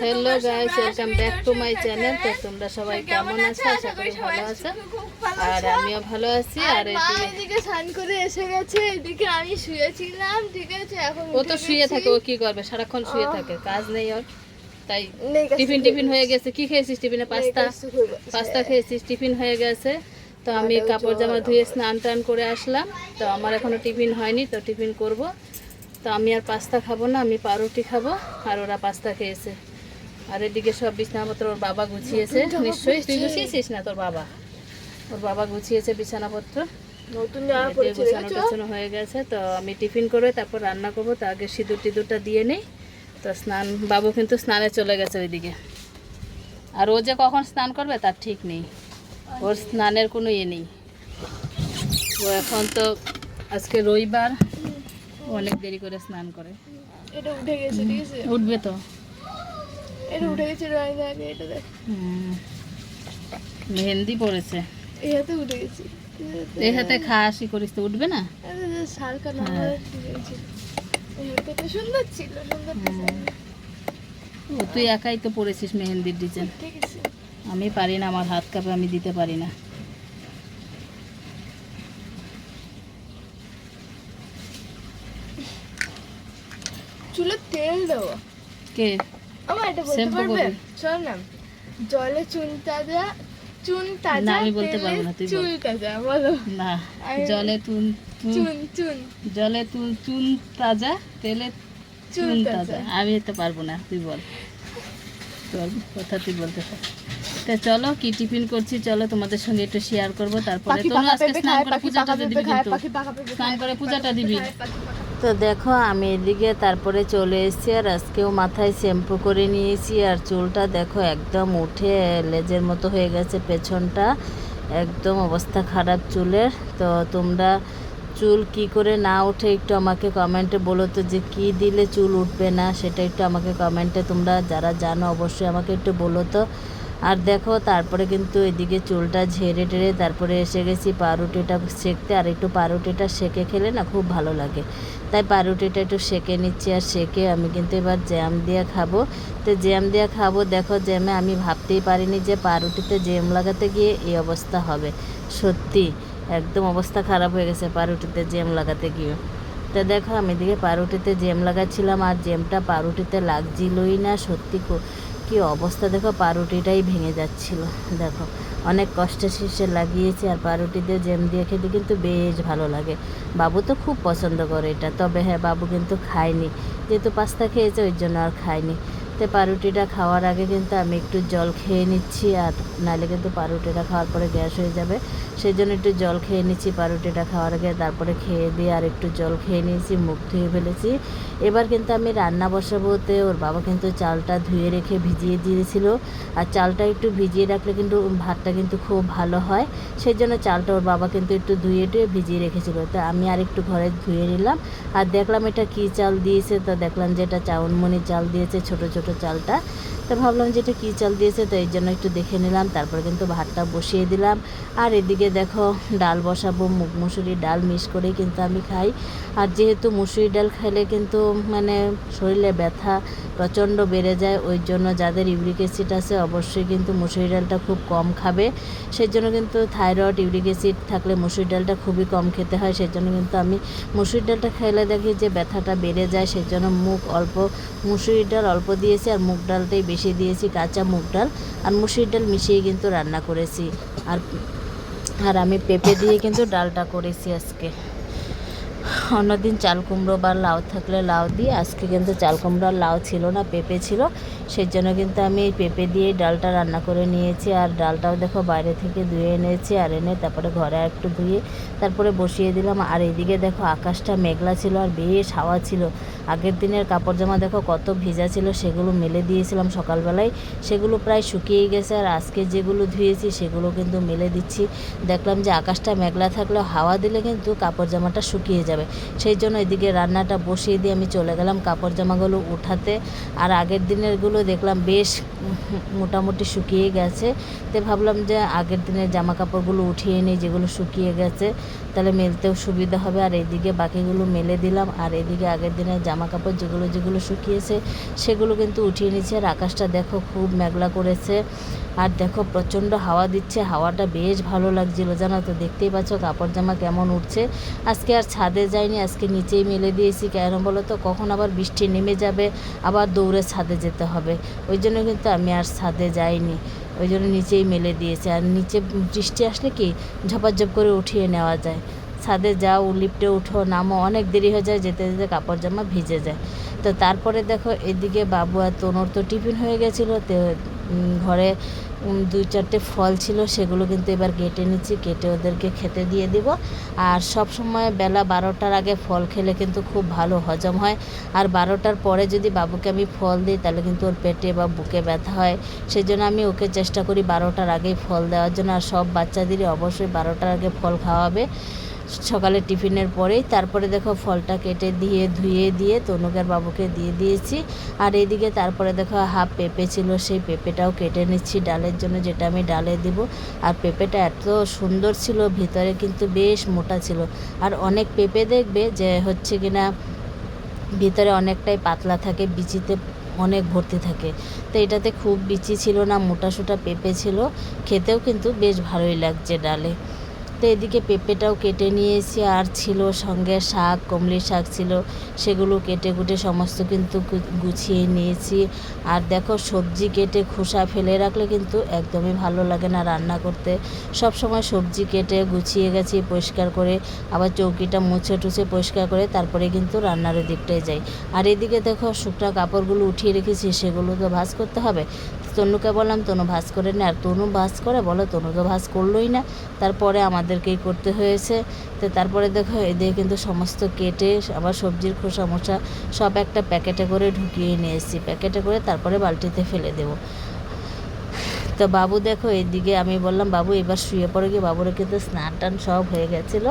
Hello guys welcome back to my channel তো তোমরা সবাই কেমন আছো? আশা করি ভালো আছো। আর আমিও ভালো আছি আর এদিকে স্নান করে এসে গেছে এদিকে আমি শুয়েছিলাম ঠিক আছে? এখন ও তো শুয়ে থাকে ও কি করবে? সারাক্ষণ শুয়ে থাকে কাজ নেই ওর। তাই টিফিন টিফিন হয়ে গেছে। কি খেয়েছিস টিফিনে? পাস্তা। পাস্তা খেয়েছিস? টিফিন হয়ে গেছে। তো আমি কাপড় জামা ধুয়ে স্নান টান করে আসলাম। তো আমার এখনও টিফিন হয়নি তো টিফিন করব। তো আমি আর পাস্তা খাব না আমি পাউরুটি খাব আর ওরা পাস্তা খেয়েছে। আর এদিকে সব বিছানাপত্র ওর বাবা গুছিয়েছে। নিশ্চয়ই তুই গুছিয়েছিস না তোর বাবা? ওর বাবা গুছিয়েছে বিছানাপত্র। নতুন গোছানো? টোছানো হয়ে গেছে তো আমি টিফিন করে তারপর রান্না করব তো আগে সিঁদুর টিঁদুরটা দিয়ে নেই। তো স্নান বাবু কিন্তু স্নানে চলে গেছে ওইদিকে। আর ও যে কখন স্নান করবে তার ঠিক নেই। ওর স্নানের কোনো ইয়ে নেই। ও এখন তো আজকে রবিবার অনেক দেরি করে স্নান করে। এটা উঠে গেছে ঠিক আছে? উঠবে তো। এটা উঠে গেছে আগে এটা দেখ। মেহেন্দি পড়েছে এই হাতে উঠে গেছে। এই হাতে খাসি করিস তো উঠবে না? সারকা হ্যাঁ। সুন্দর ছিল সুন্দর ও তুই একাই তো পড়েছিস মেহেন্দির ডিজাইন। ঠিক আছে আমি পারি না আমার হাত কাঁপে আমি দিতে পারি না। চুলে তেল দেবো কে? আমার এটা বলতে পারবে? শোন না। জলে চুন তাজা চুন তাজা না, আমি বলতে পারব না, তুই বল। তাজা বলো। না জলে চুন চুন। জলে চুন তাজা তেলে চুন চুন তাজা। আমি তো পারব না তুই বল। বল কথা তুই বলতে পার তা চলো কি টিফিন করছি চলো তোমাদের সঙ্গে একটু শেয়ার করব। তারপরে তোমরা আজকে স্নান করে পূজাটা দিবি কিন্তু। স্নান করে পূজাটা দিবি। তো দেখো, আমি এদিকে তারপরে চলে এসেছি আর আজকেও মাথায় শ্যাম্পু করে নিয়েছি আর চুলটা দেখো একদম উঠে লেজের মতো হয়ে গেছে পেছনটা। একদম অবস্থা খারাপ চুলের। তো তোমরা চুল কি করে না উঠে একটু আমাকে কমেন্টে বলো তো যে কি দিলে চুল উঠবে না, সেটা একটু আমাকে কমেন্টে তোমরা যারা জানো অবশ্যই আমাকে একটু বলো তো। আর দেখো, তারপরে কিন্তু এদিকে চুলটা ঝেড়ে টেড়ে তারপরে এসে গেছি পাউরুটিটা সেঁকতে আর একটু পাউরুটিটা সেঁকে খেলে না খুব ভালো লাগে। তাই পাউরুটিটা একটু সেঁকে নিচ্ছি আর সেঁকে আমি কিন্তু এবার জ্যাম দিয়ে খাব। তো জ্যাম দিয়ে খাব, দেখো জ্যামে আমি ভাবতেই পারিনি যে পাউরুটিতে জ্যাম লাগাতে গিয়ে এই অবস্থা হবে। সত্যি, একদম অবস্থা খারাপ হয়ে গেছে পাউরুটিতে জ্যাম লাগাতে গিয়ে। তো দেখো, আমি এদিকে পাউরুটিতে জ্যাম লাগাচ্ছিলাম আর জ্যামটা পাউরুটিতে লাগছিলই না, সত্যি খুব- কি অবস্থা? দেখো, পাউরুটিটাই ভেঙে যাচ্ছিল। দেখো, অনেক কষ্টে শীর্ষে লাগিয়েছি আর পারুটিতে জ্যাম দিয়ে খেতে কিন্তু বেশ ভালো লাগে। বাবু তো খুব পছন্দ করে এটা। তবে হ্যাঁ বাবু কিন্তু খায়নি। যেহেতু পাস্তা খেয়েছে, ওই জন্য আর খায়নি। তো পাউরুটিটা খাওয়ার আগে কিন্তু আমি একটু জল খেয়ে নিচ্ছি আর নাহলে কিন্তু পাউরুটিটা খাওয়ার পরে গ্যাস হয়ে যাবে। সেই জন্য একটু জল খেয়ে নিচ্ছি পাউরুটিটা খাওয়ার আগে, তারপরে খেয়ে দিয়ে আর একটু জল খেয়ে নিয়েছি, মুখ ধুয়ে ফেলেছি। এবার কিন্তু আমি রান্না বসাবোতে ওর বাবা কিন্তু চালটা ধুয়ে রেখে ভিজিয়ে দিয়েছিল। আর চালটা একটু ভিজিয়ে রাখলে কিন্তু ভাতটা কিন্তু খুব ভালো হয়। সেই জন্য চালটা ওর বাবা কিন্তু একটু ধুয়ে টুয়ে ভিজিয়ে রেখেছিল। তো আমি আর একটু ঘরে ধুয়ে নিলাম। আর দেখলাম এটা কী চাল দিয়েছে, তো দেখলাম যে এটা চাউনমণি চাল দিয়েছে, ছোটো, ছোট চালটা। তো ভাবলাম যে এটা কী চাল দিয়েছে, তো এই জন্য একটু দেখে নিলাম, তারপরে কিন্তু ভাতটা বসিয়ে দিলাম। আর এদিকে দেখো, ডাল বসাবো, মুগ মুসুরি ডাল মিক্স করেই কিন্তু আমি খাই। আর যেহেতু মুসুরি ডাল খাইলে কিন্তু মানে শরীরে ব্যথা প্রচণ্ড বেড়ে যায়, ওই জন্য যাদের ইউরিক অ্যাসিড আছে অবশ্যই কিন্তু মুসুরি ডালটা খুব কম খাবে। সেই জন্য কিন্তু থাইরয়েড ইউরিক অ্যাসিড থাকলে মুসুরি ডালটা খুবই কম খেতে হয় সেই জন্য কিন্তু আমি মুসুরি ডালটা খাইলে দেখি যে ব্যথাটা বেড়ে যায় সেই জন্য মুগ অল্প মুসুরি ডাল অল্প দিয়েছি, আর মুগ ডালটাই বেশি দিয়েছি কাঁচা মুগ ডাল আর মুসুরি ডাল মিশিয়ে কিন্তু রান্না করেছি। আর আর আমি পেঁপে দিয়ে কিন্তু ডালটা করেছি আজকে। অন্যদিন চাল কুমড়ো বা লাউ থাকলে লাউ দিয়ে আজকে কিন্তু চাল কুমড়ো আর লাউ ছিল না, পেঁপে ছিল। সেই জন্য কিন্তু আমি এই পেঁপে দিয়ে ডালটা রান্না করে নিয়েছি। আর ডালটাও দেখো বাইরে থেকে ধুয়ে এনেছি আর এনে তারপরে ঘরে একটু ধুয়ে তারপরে বসিয়ে দিলাম। আর এদিকে দেখো আকাশটা মেঘলা ছিল আর বেশ হাওয়া ছিল। আগের দিনের কাপড় জামা দেখো কত ভিজা ছিল, সেগুলো মেলে দিয়েছিলাম সকালবেলায়। সেগুলো প্রায় শুকিয়ে গেছে আর আজকে যেগুলো ধুয়েছি সেগুলো কিন্তু মেলে দিচ্ছি। দেখলাম যে আকাশটা মেঘলা থাকলেও হাওয়া দিলে কিন্তু কাপড় জামাটা শুকিয়ে যাবে। সেই জন্য এদিকে রান্নাটা বসিয়ে দিয়ে আমি চলে গেলাম কাপড় জামাগুলো উঠাতে। আর আগের দিনেরগুলো দেখলাম বেশ মোটামুটি শুকিয়ে গেছে। তো ভাবলাম যে আগের দিনের জামা কাপড়গুলো উঠিয়ে নিই যেগুলো শুকিয়ে গেছে। তাহলে মেলতেও সুবিধা হবে। আর এদিকে বাকিগুলো মেলে দিলাম। আর এদিকে আগের দিনের জামা কাপড় যেগুলো যেগুলো শুকিয়েছে, সেগুলো কিন্তু উঠিয়ে নিচ্ছে। আর আকাশটা দেখো খুব মেঘলা করেছে। আর দেখো প্রচণ্ড হাওয়া দিচ্ছে। হাওয়াটা বেশ ভালো লাগছিল জানো তো। দেখতেই পাচ্ছ কাপড় জামা কেমন উঠছে। আজকে আর ছাদে যাইনি, আজকে নিচেই মেলে দিয়েছি। কেন বলো তো? কখন আবার বৃষ্টি নেমে যাবে, আবার দৌড়ে ছাদে যেতে হবে। ওই জন্য কিন্তু আমি আর ছাদে যাইনি। ওই জন্য নিচেই মেলে দিয়েছে। আর নিচে বৃষ্টি আসলে কি ঝপাঝপ করে উঠিয়ে নেওয়া যায়। ছাদে যাও, লিফটে উঠো, নামো, অনেক দেরি হয়ে যায়, যেতে যেতে কাপড় জামা ভিজে যায়। তো তারপরে দেখো এদিকে বাবু আর তনুর তো টিফিন হয়ে গেছিল, তো ঘরে দুই চারটে ফল ছিল, সেগুলো কিন্তু এবার কেটে নিচ্ছি, কেটে ওদেরকে খেতে দিয়ে দিব। আর সব সময় বেলা বারোটার আগে ফল খেলে কিন্তু খুব ভালো হজম হয়। আর বারোটার পরে যদি বাবুকে আমি ফল দিই, তাহলে কিন্তু ওর পেটে বা বুকে ব্যথা হয়। সেই জন্য আমি ওকে চেষ্টা করি বারোটার আগেই ফল দেওয়ার জন্য। আর সব বাচ্চাদেরই অবশ্যই বারোটার আগে ফল খাওয়াবে। সকালে টিফিনের পরেই তারপরে দেখো ফলটা কেটে দিয়ে, ধুয়ে দিয়ে তনুকের বাবুকে দিয়ে দিয়েছি। আর এদিকে তারপরে দেখো হাফ পেঁপে ছিল, সেই পেঁপেটাও কেটে নিচ্ছি ডালের জন্য, যেটা আমি ডালে দিব। আর পেঁপেটা এত সুন্দর ছিল, ভিতরে কিন্তু বেশ মোটা ছিল। আর অনেক পেঁপে দেখবে যে হচ্ছে কিনা, ভিতরে অনেকটাই পাতলা থাকে, বিচিতে অনেক ভর্তি থাকে। তো এটাতে খুব বিচি ছিল না, মোটা সোটা পেঁপে ছিল। খেতেও কিন্তু বেশ ভালোই লাগছে ডালে। তো এদিকে পেঁপেটাও কেটে নিয়েছি, আর ছিল সঙ্গে শাক, কমলি শাক ছিল, সেগুলো কেটে কুটে সমস্ত কিন্তু গুছিয়ে নিয়েছি। আর দেখো সবজি কেটে খোসা ফেলে রাখলে কিন্তু একদমই ভালো লাগে না রান্না করতে। সব সময় সবজি কেটে গুছিয়ে গেছি, পরিষ্কার করে, আবার চৌকিটা মুছে টুছে পরিষ্কার করে তারপরে কিন্তু রান্নার দিকটায় যাই। আর এদিকে দেখো শুকনো কাপড়গুলো উঠিয়ে রেখেছি, সেগুলো তো ভাজ করতে হবে। তনুকে বললাম, তনু ভাজ করে নে। আর তনু ভাজ করে, বলো তনু তো ভাজ করলোই না। তারপরে আমাদেরকেই করতে হয়েছে। তো তারপরে দেখো এদিকে কিন্তু সমস্ত কেটে, আবার সবজির খোসা মোসা সব একটা প্যাকেটে করে ঢুকিয়ে নিয়ে এসেছি। প্যাকেটে করে তারপরে বালতিতে ফেলে দেবো। তো বাবু দেখো এদিকে আমি বললাম, বাবু, এবার শুয়ে পড়ে গিয়ে বাবুর কিন্তু স্নান টান সব হয়ে গেছিল।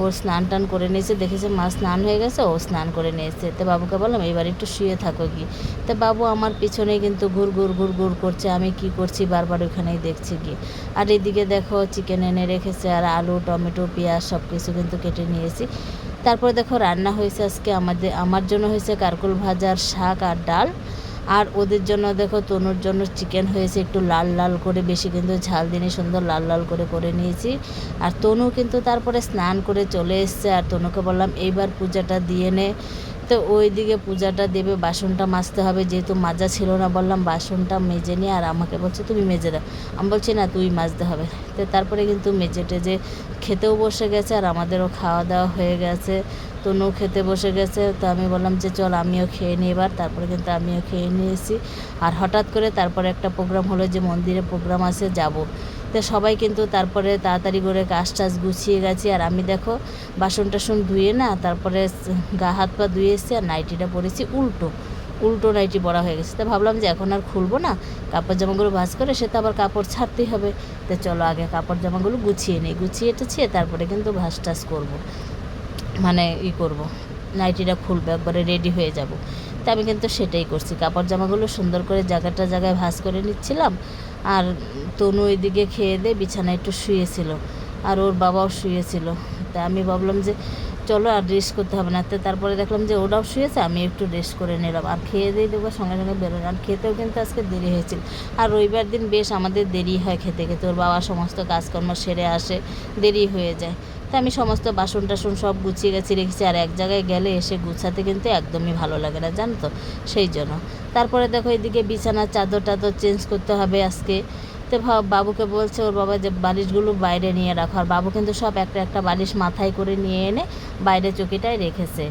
ওর স্নান টান করে নিয়েছে, দেখেছে মা স্নান হয়ে গেছে, ও স্নান করে নিয়েছে তো বাবুকে বললাম এবার একটু শুয়ে থাকো কি তো বাবু আমার পিছনে কিন্তু ঘুর ঘুর ঘুর ঘুর করছে, আমি কি করছি? বারবার ওখানেই দেখছি কি আর এদিকে দেখো চিকেন এনে রেখেছে, আর আলু, টমেটো, পেঁয়াজ সব কিছু কিন্তু কেটে নিয়েছি। তারপরে দেখো, রান্না হয়েছে আজকে আমাদের, আমার জন্য হয়েছে কারকুল ভাজার শাক আর ডাল। আর ওদের জন্য দেখো তনুর জন্য চিকেন হয়েছে একটু লাল লাল করে, বেশি কিন্তু ঝাল দিনে সুন্দর লাল লাল করে করে নিয়েছি। আর তনু কিন্তু তারপরে স্নান করে চলে এসছে, আর তনুকে বললাম, এইবার পূজাটা দিয়ে নে। তো ওই দিকে পূজাটা দেবে, বাসনটা মাজতে হবে। যেহেতু মাজা ছিল না, বললাম বাসনটা মেজে নিয়ে আর আমাকে বলছে, তুমি মেজে দাও। আমি বলছি, না, তুই মাজতে হবে। তো তারপরে কিন্তু মেজে টেজে খেতেও বসে গেছে আর আমাদেরও খাওয়া দাওয়া হয়ে গেছে। তনু খেতে বসে গেছে। তো আমি বললাম যে, চল, আমিও খেয়ে নিই এবার। তারপরে কিন্তু আমিও খেয়ে নিয়েছি। আর হঠাৎ করে তারপরে একটা প্রোগ্রাম হলো যে, মন্দিরে প্রোগ্রাম আছে, যাব। তো সবাই কিন্তু তারপরে তাড়াতাড়ি করে কাজ টাজ গুছিয়ে গেছি। আর আমি দেখো, বাসন টাসন ধুয়ে না তারপরে গা হাত পা ধুয়ে এসেছি আর নাইটিটা পরেছি উল্টো। উল্টো নাইটি পরা হয়ে গেছে। তো ভাবলাম যে এখন আর খুলবো না, কাপড় জামাগুলো ভাজ করে সে তো আবার কাপড় ছাড়তেই হবে। তো চলো আগে কাপড় জামাগুলো গুছিয়ে নিই। গুছিয়ে টুছিয়ে তারপরে কিন্তু ভাজ টাজ করব। মানে ই করব, নাইটিটা খুলবে, একবারে রেডি হয়ে যাব। তা আমি কিন্তু সেটাই করছি। কাপড় জামাগুলো সুন্দর করে জায়গাটা জায়গায় ভাঁজ করে নিচ্ছিলাম। আর তনু এদিকে খেয়ে দিয়ে বিছানায় একটু শুয়েছিল আর ওর বাবাও শুয়েছিল। তা আমি ভাবলাম যে চলো আর রেস্ট করতে হবে না। তো তারপরে দেখলাম যে ওরাও শুয়েছে, আমি একটু রেস্ট করে নিলাম। আর খেয়ে দিয়ে দেবো, সঙ্গে সঙ্গে বেরোলাম। আর খেতেও কিন্তু আজকে দেরি হয়েছিল। আর রবিবার দিন বেশ আমাদের দেরি হয় খেতে খেতে। ওর বাবা সমস্ত কাজকর্ম সেরে আসে, দেরি হয়ে যায়। তা আমি সমস্ত বাসন টাসন সব গুছিয়ে গেছি রেখেছি, আর এক জায়গায় গেলে এসে গুছাতে কিন্তু একদমই ভালো লাগে না, জানো তো? সেই জন্য। তারপরে দেখো এদিকে বিছানার চাদর টাদর চেঞ্জ করতে হবে আজকে। তো বাবুকে বলছে, ওর বাবা যে বালিশগুলো বাইরে নিয়ে রাখো। আর বাবু কিন্তু সব একটা একটা বালিশ মাথায় করে নিয়ে এনে বাইরে চকিটায় রেখেছে।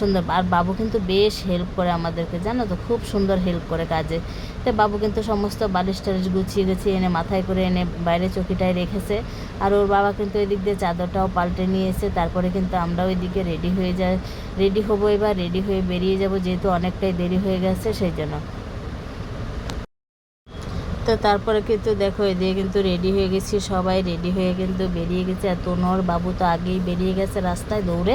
সুন্দর আর বাবু কিন্তু বেশ হেল্প করে আমাদেরকে, জানো তো? খুব সুন্দর হেল্প করে কাজে। তো বাবু কিন্তু সমস্ত বালিশ টালিশ গুছিয়ে গুছিয়ে এনে মাথায় করে এনে বাইরে চকিটায় রেখেছে। আর ওর বাবা কিন্তু এদিক দিয়ে চাদরটাও পাল্টে নিয়ে এসে তারপরে কিন্তু আমরা ওইদিকে রেডি হয়ে যাই। রেডি হব এবার রেডি হয়ে বেরিয়ে যাব যেহেতু অনেকটাই দেরি হয়ে গেছে সেই জন্য। তো তারপরে কিন্তু দেখো, এদিকে কিন্তু রেডি হয়ে গেছি সবাই রেডি হয়ে কিন্তু বেরিয়ে গেছে। আর তনোর বাবু তো আগেই বেরিয়ে গেছে রাস্তায় দৌড়ে।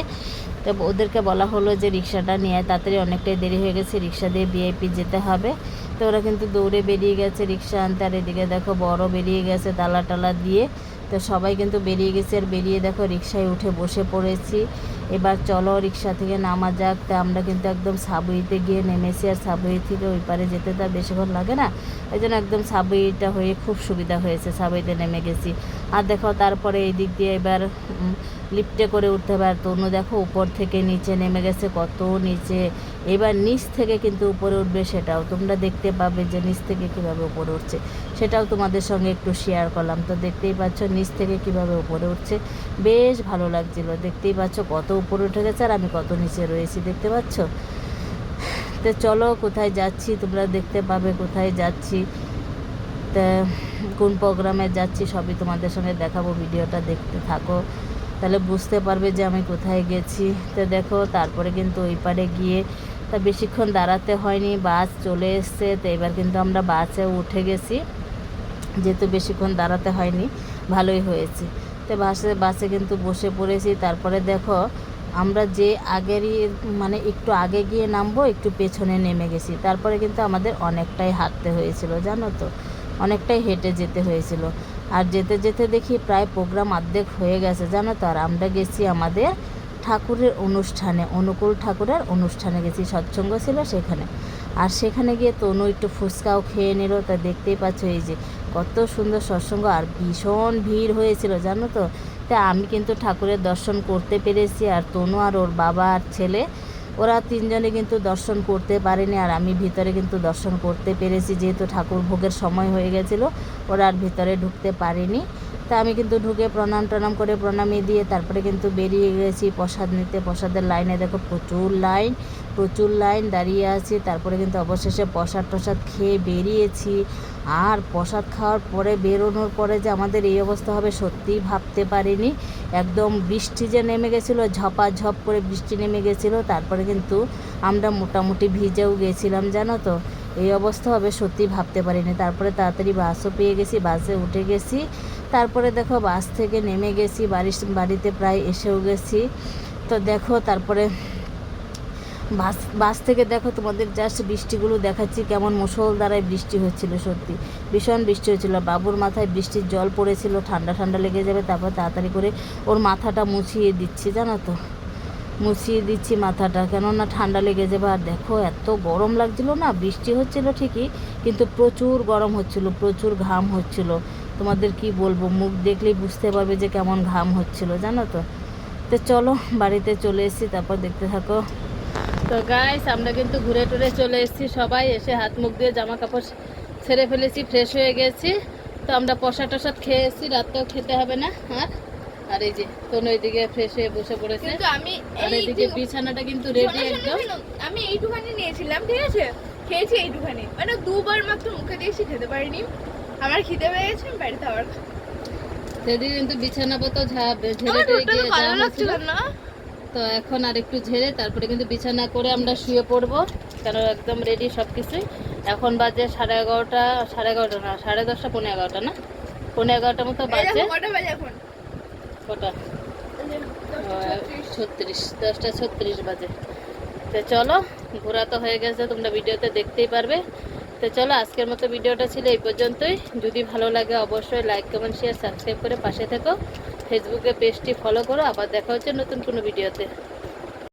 তো ওদেরকে বলা হলো যে রিক্সাটা নিয়ে তাড়াতাড়ি অনেকটাই দেরি হয়ে গেছে, রিক্সা দিয়ে ভিআইপি যেতে হবে। তো ওরা কিন্তু দৌড়ে বেরিয়ে গেছে, রিক্সা আনতে। আর এদিকে দেখো বড় বেরিয়ে গেছে তালা টালা দিয়ে। তো সবাই কিন্তু বেরিয়ে গেছে, আর বেরিয়ে দেখো রিক্সায় উঠে বসে পড়েছি। এবার চলো রিক্সা থেকে নামা যাক। তা আমরা কিন্তু একদম সাবুইতে গিয়ে নেমেছি, আর সাবুই থেকে ওই পারে যেতে তো বেশিক্ষণ লাগে না। এই জন্য একদম সাবুইটা হয়ে খুব সুবিধা হয়েছে সাবুইতে নেমে গেছি। আর দেখো তারপরে এই দিক দিয়ে এবার লিফটে করে উঠতে আর তনু দেখো, উপর থেকে নিচে নেমে গেছে, কত নিচে। এবার নিচ থেকে কিন্তু উপরে উঠবে সেটাও। তোমরা দেখতে পাবে যে নিচ থেকে কীভাবে উপরে উঠছে। সেটাও তোমাদের সঙ্গে একটু শেয়ার করলাম। তো দেখতেই পাচ্ছ নিচ থেকে কীভাবে উপরে উঠছে। বেশ ভালো লাগছিল। দেখতেই পাচ্ছ কত উপরে উঠে গেছে আর আমি কত নিচে রয়েছি। দেখতে পাচ্ছ? তো চলো কোথায় যাচ্ছি? তোমরা দেখতে পাবে কোথায় যাচ্ছি। তা কোন প্রোগ্রামে যাচ্ছি সবই তোমাদের সঙ্গে দেখাবো, ভিডিওটা দেখতে থাকো। তাহলে বুঝতে পারবে যে আমি কোথায় গেছি। তো দেখো, তারপরে কিন্তু ওই পারে গিয়ে তা বেশিক্ষণ দাঁড়াতে হয়নি, বাস চলে এসছে। তো এবার কিন্তু আমরা বাসে উঠে গেছি, যেহেতু বেশিক্ষণ দাঁড়াতে হয়নি, ভালোই হয়েছে। তো বাসে বাসে কিন্তু বসে পড়েছি। তারপরে দেখো, আমরা যে আগেরই মানে একটু আগে গিয়ে নামবো, একটু পেছনে নেমে গেছি। তারপরে কিন্তু আমাদের অনেকটাই হাঁটতে হয়েছিল, জানো তো? অনেকটাই হেঁটে যেতে হয়েছিল। আর যেতে যেতে দেখি প্রায় প্রোগ্রাম অর্ধেক হয়ে গেছে, জানো তো? আর আমরা গেছি আমাদের ঠাকুরের অনুষ্ঠানে, অনুকূল ঠাকুরের অনুষ্ঠানে গেছি সৎসঙ্গ ছিল সেখানে। আর সেখানে গিয়ে তনু একটু ফুচকাও খেয়ে নিল, তা দেখতেই পাচ্ছ এই যে কত সুন্দর সৎসঙ্গ আর ভীষণ ভিড় হয়েছিল, জানো তো? তা আমি কিন্তু ঠাকুরের দর্শন করতে পেরেছি, আর তনু আর ওর বাবা আর ছেলে ওরা তিনজনে কিন্তু দর্শন করতে পারেনি আর আমি ভিতরে কিন্তু দর্শন করতে পেরেছি, যেহেতু ঠাকুর ভোগের সময় হয়ে গেছিল, ওরা আর ভিতরে ঢুকতে পারেনি। তা আমি কিন্তু ঢুকে প্রণাম টনাম করে প্রণামী দিয়ে তারপরে কিন্তু বেরিয়ে গেছি প্রসাদ নিতে। প্রসাদের লাইনে দেখো প্রচুর লাইন প্রচুর লাইন দাঁড়িয়ে আছি। তারপরে কিন্তু অবশেষে প্রসাদ টসাদ খেয়ে বেরিয়েছি। আর প্রসাদ খাওয়ার পরে বেরোনোর পরে যে আমাদের এই অবস্থা হবে, সত্যিই ভাবতে পারিনি। একদম বৃষ্টি যে নেমে গেছিল, ঝপাঝপ করে বৃষ্টি নেমে গেছিল, তারপরে কিন্তু আমরা মোটামুটি ভিজেও গেছিলাম, জানো তো। এই অবস্থা হবে সত্যি ভাবতে পারিনি। তারপরে তাড়াতাড়ি বাসও পেয়ে গেছি, বাসে উঠে গেছি। তারপরে দেখো, বাস থেকে নেমে গেছি বাড়ি বাড়িতে প্রায় এসেও গেছি। তো দেখো, তারপরে বাস বাস থেকে দেখো তোমাদের জাস্ট বৃষ্টিগুলো দেখাচ্ছি, কেমন মুসলধারায় বৃষ্টি হচ্ছিল সত্যি। ভীষণ বৃষ্টি হচ্ছিল, বাবুর মাথায় বৃষ্টির জল পড়েছিল, ঠান্ডা ঠান্ডা লেগে যাবে, তারপর তাড়াতাড়ি করে ওর মাথাটা মুছিয়ে দিচ্ছি, জানো তো। মুছিয়ে দিচ্ছি মাথাটা, কেননা ঠান্ডা লেগে যাবে। আর দেখো, এত গরম লাগছিল না, বৃষ্টি হচ্ছিল ঠিকই, কিন্তু প্রচুর গরম হচ্ছিল, প্রচুর ঘাম হচ্ছিল। তোমাদের কি বলব, মুখ দেখলেই বুঝতে পারবে যে কেমন ঘাম হচ্ছিল, জানো তো। তো চলো, বাড়িতে চলে এসেছি, তারপর দেখতে থাকো। তো গাইস আমরা কিন্তু ঘুরে টুরে চলে এসেছি সবাই এসে হাত মুখ দিয়ে জামা কাপড় ছেড়ে ফেলেছি ফ্রেশ হয়ে গেছি। তো আমরা প্রসাদ টসাদ খেয়ে এসেছি রাতেও খেতে হবে না আর? আর এই যে তনু এদিকে ফ্রেশ হয়ে বসে পড়েছে। কিন্তু আমি আর এই এদিকে বিছানাটা কিন্তু রেডি একদম। আমি এইটুখানি নিয়েছিলাম ঠিক আছে? খেয়েছি এইটুখানি। মানে দুবার মাত্র মুখে দিয়েছি খেতে পারিনি। আমার খিদে পেয়ে গেছে আমি বাড়িতে আবার। সেদিকে কিন্তু বিছানা পত্র ঝাড় ঝেড়ে গিয়ে না। তো এখন আর একটু ঝেড়ে তারপরে কিন্তু বিছানা করে আমরা শুয়ে পড়ব। কেন একদম রেডি সব কিছুই এখন বাজে সাড়ে এগারোটা সাড়ে এগারোটা না সাড়ে দশটা পনেরো এগারোটা না? পনেরো এগারোটা মতো বাজে। কটা। ছত্রিশ। দশটা ছত্রিশ বাজে। তো চলো ঘোরা তো হয়ে গেছে তোমরা ভিডিওতে দেখতেই পারবে। তো চলো আজকের মতো ভিডিওটা ছিল এই পর্যন্তই। যদি ভালো লাগে অবশ্যই লাইক কমেন্ট শেয়ার সাবস্ক্রাইব করে পাশে থেকো। ফেসবুকে পেজটি ফলো করো আবার দেখা হচ্ছে নতুন কোনো ভিডিওতে